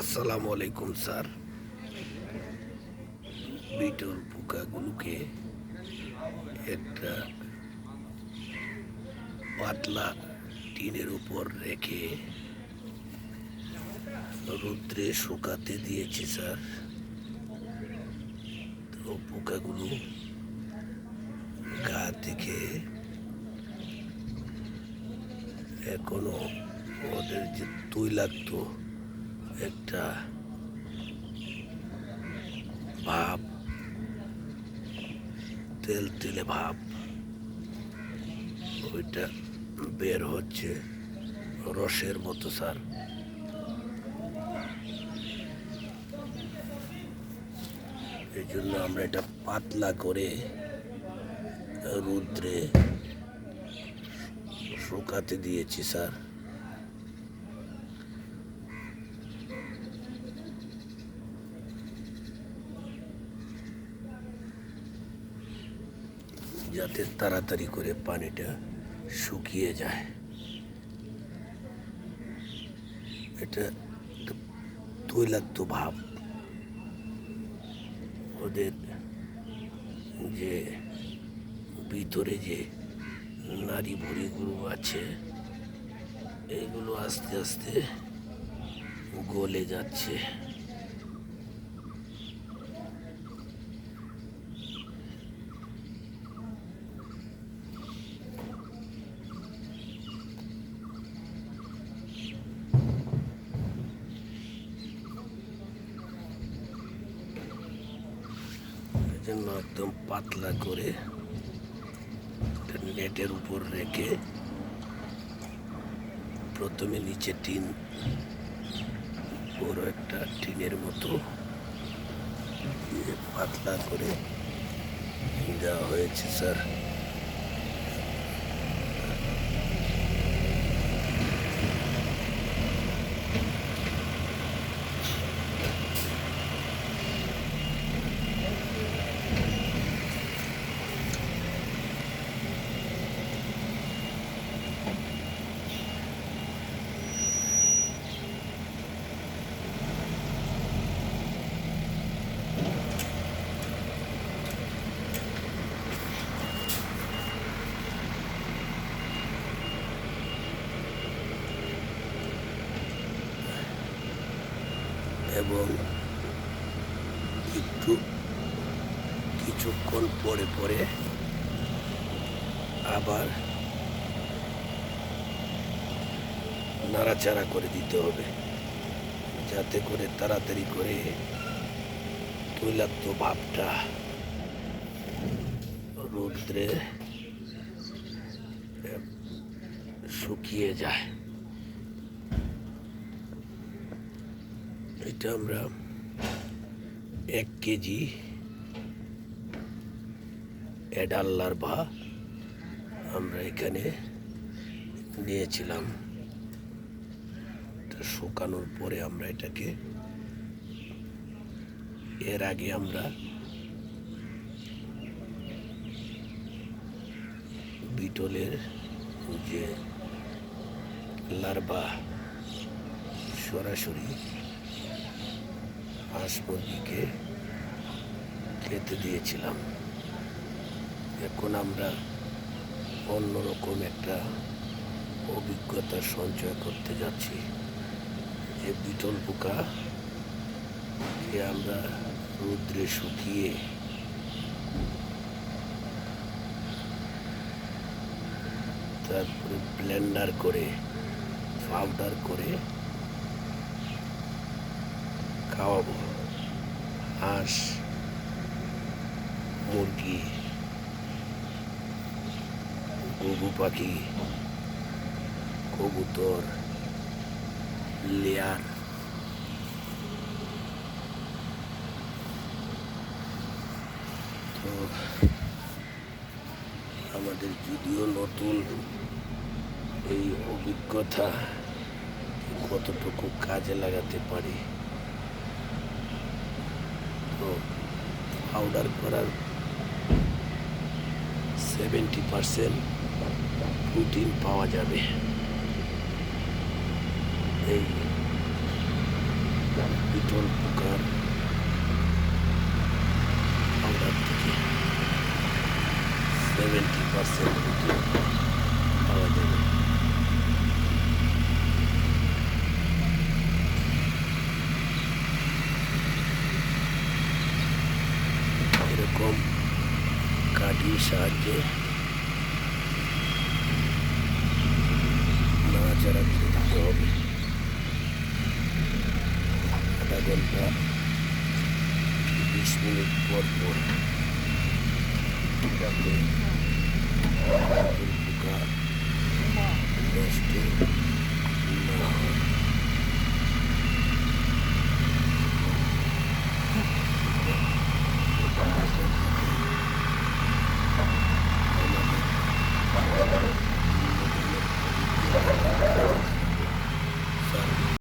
আসসালামু আলাইকুম, sir. Beetle পোকাগুলোকে একটা পাতলা টিনের উপর রেখে রৌদ্রে শুকাতে দিয়েছি, স্যার। তো পোকাগুলো গা থেকে এখনও ওদের যে তৈলাক্ত একটা ভাব, তেল তেলে ভাব, ওইটা বের হচ্ছে রসের মতো, স্যার। এই জন্য আমরা এটা পাতলা করে রুদ্রে শুকাতে দিয়েছি, স্যার। যাতে তাড়াতাড়ি করে পানিটা শুকিয়ে যায়। এটা তৈলাক্ত ভাব। ওদের যে ভিতরে যে নারী ভুড়িগুলো আছে, এগুলো আস্তে আস্তে গলে যাচ্ছে। জন্য একদম পাতলা করে নেটের উপর রেখে প্রথমে নিচে টিন, বড় একটা টিনের মতো পাতলা করে দেওয়া হয়েছে, স্যার। এবং একটু কিছুক্ষণ পরে পরে আবার নাড়াচাড়া করে দিতে হবে, যাতে করে তাড়াতাড়ি করে তৈলাক্ত ভাবটা রৌদ্রে শুকিয়ে যায়। এটা আমরা এক কেজি অ্যাডাল লার্ভা আমরা এখানে নিয়েছিলাম। শুকানোর পরে আমরা এটাকে এর আগে আমরা বিটলের যে লার্ভা সরাসরি হাঁস খেতে দিয়েছিলাম। এখন আমরা অন্যরকম একটা অভিজ্ঞতা সঞ্চয় করতে যাচ্ছি। যে বিটল পোকা কে আমরা রৌদ্রে শুকিয়ে তারপরে ব্লেন্ডার করে পাউডার করে খাওয়াবো হাঁস, মুরগি ঘুঘু পাখি, কবুতর, লেয়ার, তো আমাদের যদিও নতুন এই অভিজ্ঞতা কতটুকু কাজে লাগাতে পারি তো পাউডার করার সেভেন্টি পারসেন্ট প্রোটিন পাওয়া যাবে। এই বোতল পোকার পাউডার থেকে সেভেন্টি পার্সেন্ট পাওয়া যাবে এরকম কাঠির সাহায্যে নাড়াচাড়া করে দিতে হবে আধা ঘণ্টা বিশ মিনিট পর পর যাতে পোকা নষ্ট